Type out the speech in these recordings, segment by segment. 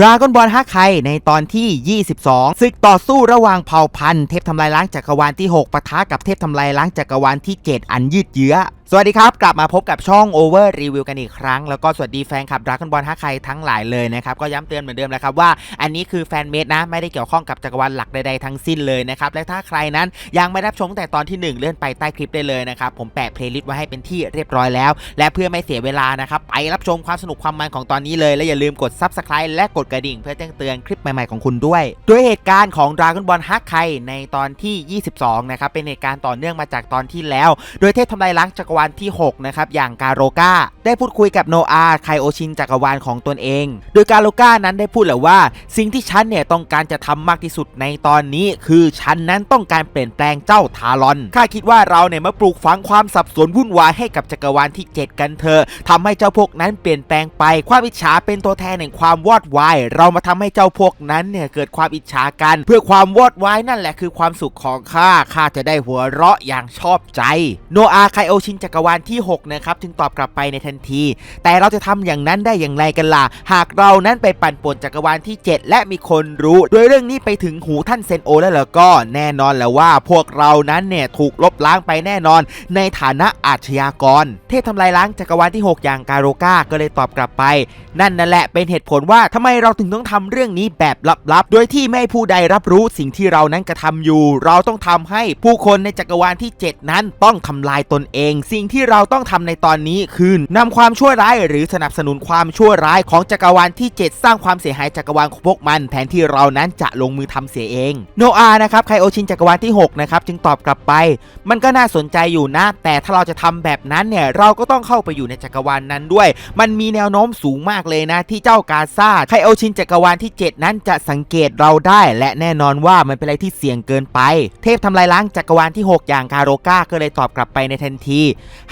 ดราก้อนบอลฮักไคในตอนที่ 22ศึกต่อสู้ระหว่างเผ่าพันธุ์เทพทำลายล้างจักรวาลที่ 6ปะทะกับเทพทำลายล้างจักรวาลที่ 7 อันยืดเยื้อ สวัสดีครับ กลับมาพบกับช่อง Over Review กันอีกครั้ง แล้วก็สวัสดีแฟนคลับดราก้อนบอลฮักไคทั้งหลายเลยนะครับ ก็ย้ำเตือนเหมือนเดิมแล้วครับว่าอันนี้คือแฟนเมดนะ ไม่ได้เกี่ยวข้องกับจักรวาลหลักใดๆทั้งสิ้นเลยนะครับ และถ้าใครนั้นยังไม่รับชมแต่ตอนที่ 1 เลื่อนไปใต้คลิปได้เลยนะครับ ผมแปะเพลย์ลิสต์ไว้ให้เป็นที่เรียบร้อยแล้ว และเพื่อไม่เสียเวลานะครับไปรับชมความสนุกความมันของตอนนี้เลย และอย่าลืมกด Subscribe และกดกระดิ่ง เพื่อแจ้งเตือนคลิปใหม่ๆของคุณด้วยด้วยเหตุการณ์ของ Dragon Ball h a k ไคในตอนที่ 22นะครับเป็นเหตุการณ์ต่อเนื่องมาจากตอนที่แล้ว โดยเทพทำลายล้างจักรวาลที่ 6 นะครับ อย่างกาโรกาได้พูดคุยกับโนอาไคโอชินจักรวาลของตนเอง โดยกาโรกานั้นได้พูดเลยว่า สิ่งที่ฉันเนี่ยต้องการจะทำมากที่สุดในตอนนี้ คือฉันนั้นต้องการเปลี่ยนแปลงเจ้าทารอนข้าคิดว่าเราเนี่ยมาปลูกฝังความสับสนวุ่นวายให้กับจักรวาลที่ 7 กันเถอะทำให้เจ้าพวกนั้นเปลี่ยนแปลงไป ความอิจฉาเป็นตัวแทนแห่งความวอดวายเรามาทำให้เจ้าพวกนั้นเนี่ยเกิดความอิจฉากัน เพื่อความวอดวายนั่นแหละคือความสุขของข้าข้าจะได้หัวเราะอย่างชอบใจ โนอาไคโอชินจัักรวาลที่ 6 นะครับ จึงตอบกลับไปในทันที แต่เราจะทำอย่างนั้นได้อย่างไรกันล่ะ หากเรานั้นไปปั่นป่วนจักรวาลที่ 7 และมีคนรู้ โดยเรื่องนี้ไปถึงหูท่านเซนโอแล้วล่ะก็แน่นอนแล้วว่าพวกเรานั้นเนี่ยถูกลบล้างไปแน่นอน ในฐานะอาชญากร เทพทำลายล้างจักรวาลที่ 6 อย่างการโรกาก็เลยตอบกลับไป นั่นนั่นแหละเป็นเหตุผลว่าทำไมเราถึงต้องทำเรื่องนี้แบบลับๆ โดยที่ไม่ให้ผู้ใดรับรู้สิ่งที่เรานั้นกระทำอยู่ เราต้องทำให้ผู้คนในจักรวาลที่ 7 นั้นต้องทำลายตนเองสิิ่งที่เราต้องทำในตอนนี้คือนำความชั่วร้ายหรือสนับสนุนความชั่วร้ายของจักรวาลที่ 7 สร้างความเสียหายจักรวาลของพวกมัน แทนที่เรานั้นจะลงมือทำเสียเอง โนอานะครับไคโอชินจักรวาลที่ 6 นะครับ จึงตอบกลับไป มันก็น่าสนใจอยู่นะ แต่ถ้าเราจะทำแบบนั้นเนี่ย เราก็ต้องเข้าไปอยู่ในจักรวาลนั้นด้วย มันมีแนวโน้มสูงมากเลยนะ ที่เจ้ากาซาไคโอชินจักรวาลที่ 7 นั้นจะสังเกตเราได้ และแน่นอนว่ามันเป็นอะไรที่เสี่ยงเกินไป เทพทำลายล้างจักรวาลที่ 6 อย่างคาโรกาก็เลยตอบกลับไปในทันที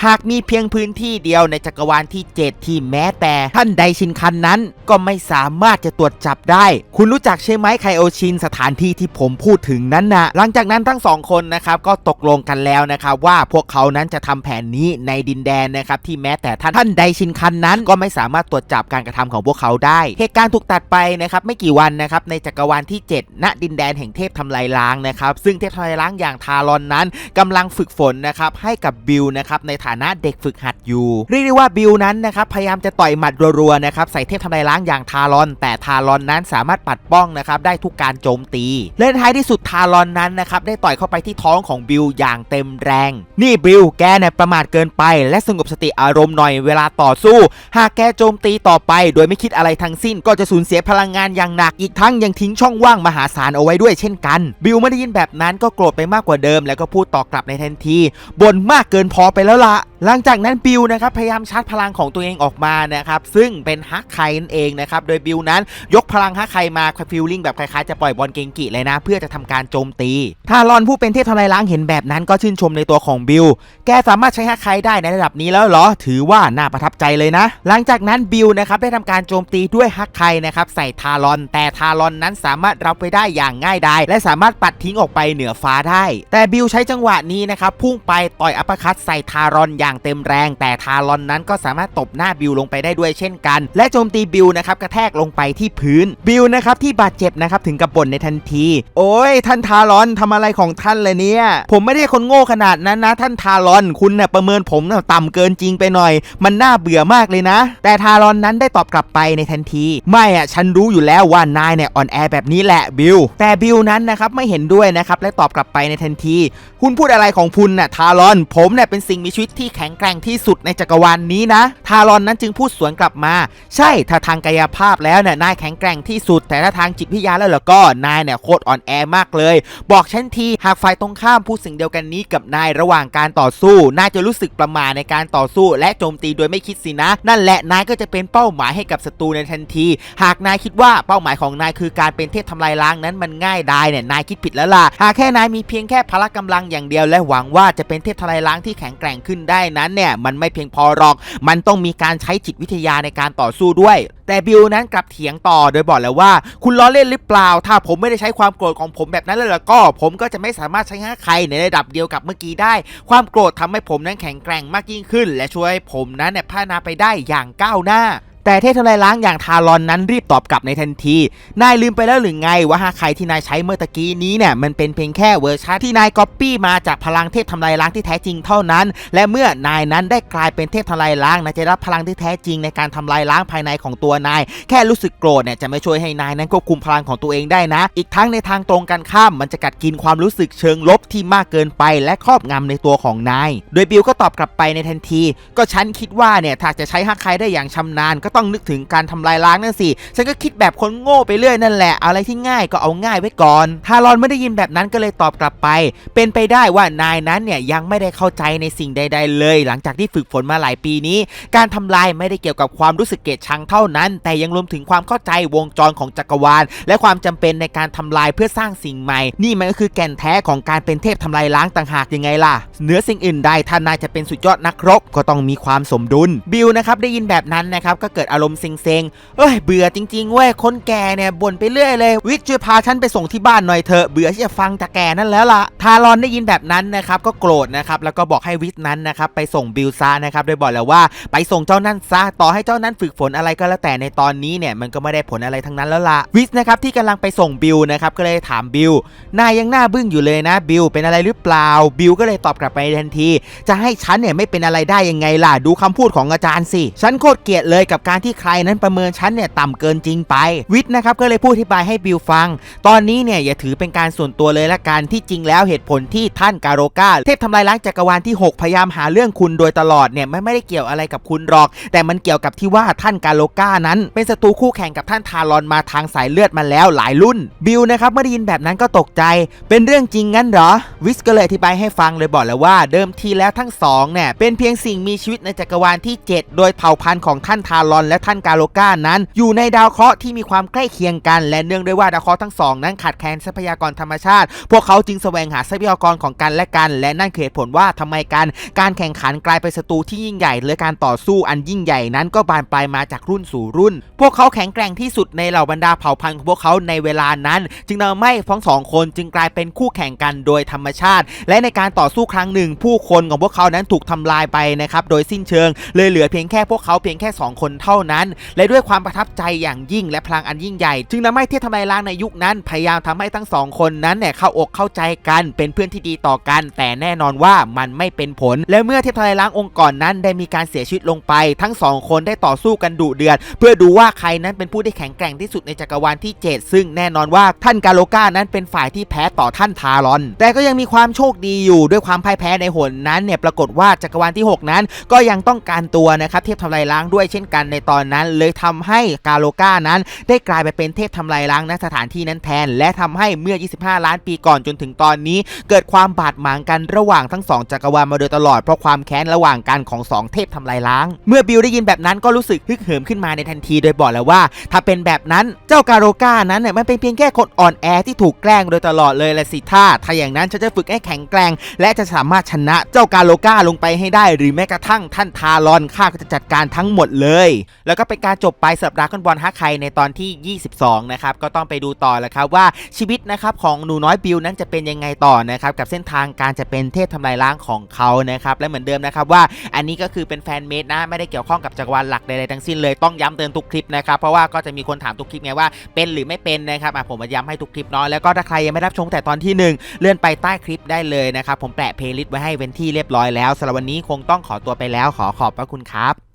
หากมีเพียงพื้นที่เดียวในจักรวาลที่ 7 ที่แม้แต่ท่านไดชินคันนั้น ก็ไม่สามารถจะตรวจจับได้ คุณรู้จักใช่ไหมไคโอชินสถานที่ที่ผมพูดถึงนั้นนะหลังจากนั้นทั้งสองคนนะครับก็ตกลงกันแล้วนะครับว่าพวกเขานั้นจะทำแผนนี้ในดินแดนนะครับที่แม้แต่ท่านท่านไดชินคันนั้น ก็ไม่สามารถตรวจจับการกระทำของพวกเขาได้ เหตุการณ์ถูกตัดไปนะครับไม่กี่วันนะครับในจักรวาลที่ 7 ณดินแดนแห่งเทพทำลายล้างนะครับซึ่งเทพทำลายล้างอย่างทารอนนั้นกำลังฝึกฝนนะครับให้กับบิลนะครับในฐานะเด็กฝึกหัดอยู่เรียกได้ว่าบิลนั้นนะครับพยายามจะต่อยหมัดรัวๆนะครับใส่เทพทำลายล้างอย่างทารอน แต่ทารอนนั้นสามารถปัดป้องนะครับได้ทุกการโจมตีและท้ายที่สุดทารอนนั้นนะครับได้ต่อยเข้าไปที่ท้องของบิลอย่างเต็มแรง นี่บิลแกเนี่ยประมาทเกินไป และสงบสติอารมณ์หน่อยเวลาต่อสู้ หากแกโจมตีต่อไป โดยไม่คิดอะไรทั้งสิ้น ก็จะสูญเสียพลังงานอย่างหนักอีกทั้งยังทิ้งช่องว่างมหาศาลเอาไว้ด้วยเช่นกัน บิลไม่ได้ยินแบบนั้นก็โกรธไปมากกว่าเดิม แล้วก็พูดต่อกลับในทันทีบ่นมากเกินพอไปแล้วละหลังจากนั้นบิลนะครับพยายามชาร์จพลังของตัวเองออกมานะครับซึ่งเป็นฮักไคนั่นเองนะครับโดยบิลนั้นยกพลังฮักไคมาฟิลลิ่งแบบคล้ายๆจะปล่อยบอลเกงกิเลยนะ เพื่อจะทำการโจมตีทารอนผู้เป็นเทพทำลายล้างเห็นแบบนั้นก็ชื่นชมในตัวของบิลแกสามารถใช้ฮักไคได้ในระดับนี้แล้วเหรอ ถือว่าน่าประทับใจเลยนะ หลังจากนั้นบิลนะครับได้ทำการโจมตีด้วยฮักไคนะครับใส่ทารอน แต่ทารอนนั้นสามารถรับไปได้อย่างง่ายดายและสามารถปัดทิ้งออกไปเหนือฟ้าได้ แต่บิลใช้จังหวะนี้นะครับพุ่งไปต่อยอัปคัตใส่ทารอนอย่างเต็มแรง แต่ทารอนนั้นก็สามารถตบหน้าบิลลงไปได้ด้วยเช่นกัน และโจมตีบิลนะครับกระแทกลงไปที่พื้นบิลนะครับที่บาดเจ็บนะครับถึงกับบ่นในทันที โอ้ยท่านทารอนทำอะไรของท่านเลยเนี่ย ผมไม่ได้คนโง่ขนาดนั้นนะ ท่านทารอนคุณเนี่ยประเมินผมนะต่ำเกินจริงไปหน่อย มันน่าเบื่อมากเลยนะ แต่ทารอนนั้นได้ตอบกลับไปในทันที ไม่อะฉันรู้อยู่แล้วว่านายเนี่ยอ่อนแอแบบนี้แหละบิลแต่บิลนั้นนะครับไม่เห็นด้วยนะครับและตอบกลับไปในทันที คุณพูดอะไรของคุณน่ะทารอน ผมเนี่ยเป็นสิ่งมีชีวิตที่แข็งแกร่งที่สุดในจักรวาลนนี้นะ ทารอนนั้นจึงพูดสวนกลับมา ใช่ถ้าทางกายภาพแล้วเนี่ยนายแข็งแกร่งที่สุด แต่ถ้าทางจิตวิทยาแล้วล่ะก็นายเนี่ยโคตรอ่อนแอมากเลย บอกฉันทีหากฝ่ายตรงข้ามพูดสิ่งเดียวกันนี้กับนายระหว่างการต่อสู้นายจะรู้สึกประหมาในการต่อสู้และโจมตีโดยไม่คิดสินะ นั่นแหละนายก็จะเป็นเป้าหมายให้กับศัตรูในทันที หากนายคิดว่าเป้าหมายของนายคือการเป็นเทพทำลายล้างนั้นมันง่ายได้เนี่ยนายคิดผิดแล้วล่ะหากแค่นายมีเพียงแค่พละกำลังอย่างเดียวและหวังว่าจะเป็นเทพทำลายล้างที่แข็งแกร่งขึ้นได้นั้นเนี่ยมันไม่เพียงพอหรอก มันต้องมีการใช้จิตวิทยาในการต่อสู้ด้วย แต่บิลนั้นกลับเถียงต่อโดยบอกแล้วว่า คุณล้อเล่นหรือเปล่า ถ้าผมไม่ได้ใช้ความโกรธของผมแบบนั้นเลยแล้วก็ ผมก็จะไม่สามารถใช้ห้าใครในระดับเดียวกับเมื่อกี้ได้ ความโกรธทำให้ผมนั้นแข็งแกร่งมากยิ่งขึ้น และช่วยผมนั้นเนี่ยพัฒนาไปได้อย่างก้าวหน้า แต่เทพทำลายล้างอย่างทารอนนั้นรีบตอบกลับในทันที นายลืมไปแล้วหรือไงว่าฮาไคที่นายใช้เมื่อตะกี้นี้เนี่ยมันเป็นเพียงแค่เวอร์ชันที่นายก๊อปปี้มาจากพลังเทพทำลายล้างที่แท้จริงเท่านั้น และเมื่อนายนั้นได้กลายเป็นเทพทำลายล้างนายจะรับพลังที่แท้จริงในการทำลายล้างภายในของตัวนาย แค่รู้สึกโกรธเนี่ยจะไม่ช่วยให้นายนั้นควบคุมพลังของตัวเองได้นะ อีกทั้งในทางตรงกันข้ามมันจะกัดกินความรู้สึกเชิงลบที่มากเกินไป และครอบงำในตัวของนาย โดยบิลก็ตอบกลับไปในทันที ก็ฉันคิดว่าเนี่ยถ้าจะใช้ฮักไคได้อย่างชำนาญก็ต้องนึกถึงการทำลายล้างนั่นสิ ฉันก็คิดแบบคนโง่ไปเรื่อยนั่นแหละ อะไรที่ง่ายก็เอาง่ายไว้ก่อน ทารอนไม่ได้ยินแบบนั้นก็เลยตอบกลับไป เป็นไปได้ว่านายนั้นเนี่ยยังไม่ได้เข้าใจในสิ่งใด ๆ เลย หลังจากที่ฝึกฝนมาหลายปีนี้ การทำลายไม่ได้เกี่ยวกับความรู้สึกเกลียดชังเท่านั้น แต่ยังรวมถึงความเข้าใจวงจรของจักรวาล และความจำเป็นในการทำลายเพื่อสร้างสิ่งใหม่ นี่มันก็คือแก่นแท้ของการเป็นเทพทำลายล้างต่างหากยังไงล่ะ เหนือสิ่งอื่นใดถ้านายจะเป็นสุดยอดนักรบก็ต้องมีความสมดุล บิลนะครับได้ยินแบบนั้นนะครับก็เกิดอารมณ์เซ็งๆเอ้ยเบื่อจริงๆเว้ยคนแก่เนี่ยบ่นไปเรื่อยเลย วิทย์ช่วยพาฉันไปส่งที่บ้านหน่อยเถอะเบื่อที่จะฟังจากแกนั่นแล้วล่ะทารอนได้ยินแบบนั้นนะครับก็โกรธนะครับแล้วก็บอกให้วิทย์นั้นนะครับไปส่งบิลซะนะครับโดยบอกแล้วว่าไปส่งเจ้านั่นซะต่อให้เจ้านั้นฝึกฝนอะไรก็แล้วแต่ในตอนนี้เนี่ยมันก็ไม่ได้ผลอะไรทั้งนั้นแล้วล่ะวิทย์นะครับที่กำลังไปส่งบิลนะครับก็เลยถามบิลนายยังหน้าบึ้งอยู่เลยนะบิลเป็นอะไรหรือเปล่าบิลก็เลยตอบกลับไปทันที จะให้ฉันเนี่ยไม่เป็นอะไรได้ยังไงล่ะดูคำพูดของอาจารย์สิฉันโคตรเกลียดเลยกับการที่ใครนั้นประเมินฉันเนี่ยต่ำเกินจริงไป วิทย์นะครับก็เลยพูดอธิบายให้บิลฟัง ตอนนี้เนี่ยอย่าถือเป็นการส่วนตัวเลยละกันที่จริงแล้วเหตุผลที่ท่านการโรกาเทพทำลายล้างจักรวาลที่ 6 พยายามหาเรื่องคุณโดยตลอดเนี่ยไม่ไม่ได้เกี่ยวอะไรกับคุณหรอก แต่มันเกี่ยวกับที่ว่าท่านการโรกานั้น เป็นศัตรูคู่แข่งกับท่านทารอนมาทางสายเลือดมาแล้วหลายรุ่น บิลนะครับเมื่อได้ยินแบบนั้นก็ตกใจ เป็นเรื่องจริงงั้นเหรอ วิสก็เลยอธิบายให้ฟังเลยบอกแล้วว่าเดิมทีแล้วทั้งสองเนี่ยเป็นเพียงสิ่งมีชีวิตในจักรวาลที่ 7 โดยเผ่าพันธุ์ของท่านทารอนและท่านกาโลกานั้น อยู่ในดาวเคราะห์ที่มีความใกล้เคียงกัน และเนื่องด้วยว่าดาวเคราะห์ทั้งสองนั้นขาดแคลนทรัพยากรธรรมชาติ พวกเขาจึงแสวงหาทรัพยากรของกันและกัน และนั่นคือเหตุผลว่าทำไมการการแข่งขันกลายเป็นศัตรูที่ยิ่งใหญ่และการต่อสู้อันยิ่งใหญ่นั้นก็บานปลายมาจากรุ่นสู่รุ่น พวกเขาแข็งแกร่งที่สุดในเหล่าบรรดาเผ่าพันธุ์ของพวกเขาในเวลานั้น จึงทำให้ทั้งสองคนจึงกลายเป็นคู่แข่งกันโดยธรรมชาติ และในการต่อสู้ครั้งหนึ่ง ผู้คนของพวกเขานั้นถูกทำลายไปนะครับโดยสิ้นเชิง เลยเหลือเพียงแค่พวกเขาเพียงแค่ 2 คนเท่านั้น และด้วยความประทับใจอย่างยิ่งและพลังอันยิ่งใหญ่ จึงทำให้เทพทำลายล้างในยุคนั้น พยายามทำให้ทั้งสองคนนั้นเนี่ยเข้าอกเข้าใจกัน เป็นเพื่อนที่ดีต่อกัน แต่แน่นอนว่ามันไม่เป็นผล และเมื่อเทพทำลายล้างองค์กรนั้นได้มีการเสียชีวิตลงไป ทั้งสองคนได้ต่อสู้กันดุเดือดเพื่อดูว่าใครนั้นเป็นผู้ที่แข็งแกร่งที่สุดในจักรวาลที่ 7 ซึ่งแน่นอนว่าท่านกาโลกานั้นเป็นฝ่ายที่แพ้ต่อท่านทารอน แต่ก็ยังมีความโชคดีอยู่ด้วยความพ่ายแพ้ในหนนั้นเนี่ยปรากฏว่าจักรวาลที่ 6 นั้น ก็ยังต้องการตัวนะครับเทพทำลายล้างด้วยเช่นกันในตอนนั้น เลยทำให้กาโลกานั้น ได้กลายไปเป็นเทพทำลายล้างณสถานที่นั้นแทน และทำให้เมื่อ 25 ล้านปีก่อนจนถึงตอนนี้ เกิดความบาดหมางกันระหว่างทั้งสองจักรวาลมาโดยตลอดเพราะความแค้นระหว่างกันของสองเทพทำลายล้าง เมื่อบิลได้ยินแบบนั้นก็รู้สึกฮึกเหิมขึ้นมาในทันที โดยบอกแล้วว่า ถ้าเป็นแบบนั้นเจ้ากาโรกานั้นเนี่ยมันเป็นเพียงแค่คนอ่อนแอที่ถูกแกล้งโดยตลอดเลยละสิท่าถ้าอย่างนั้นฉันจะฝึกให้แข็งแกร่งและจะสามารถชนะเจ้ากาโลกาลงไปให้ได้ หรือแม้กระทั่งท่านทารอนข้าก็จะจัดการทั้งหมดเลยแล้วก็เป็นการจบไปสัปดาห์คอนบอลฮักไคในตอนที่ 22 นะครับ ก็ต้องไปดูต่อแล้วครับว่าชีวิตนะครับของหนูน้อยบิลนั้นจะเป็นยังไงต่อนะครับกับเส้นทางการจะเป็นเทพทำลายล้างของเขานะครับและเหมือนเดิมนะครับว่าอันนี้ก็คือเป็นแฟนเมดนะไม่ได้เกี่ยวข้องกับจักรวาลหลักใดๆทั้งสิ้นเลยต้องย้ำเตือนทุกคลิปนะครับเพราะว่าก็จะมีคนถามทุกคลิปไงว่าเป็นหรือไม่เป็นนะครับผมมาย้ำให้ทุกคลิปเนาะแล้วก็ถ้าใครยังไม่รับชมแต่ตอนที่หนึ่งเลื่อนไปใต้คลิปได้เลยนะครับผมแปะเพลย์ลิสต์ไว้ให้เว้นที่เรียบร้อยแล้วสำหรับวันนี้คงต้องขอตัวไปแล้วขอขอบพระคุณครับ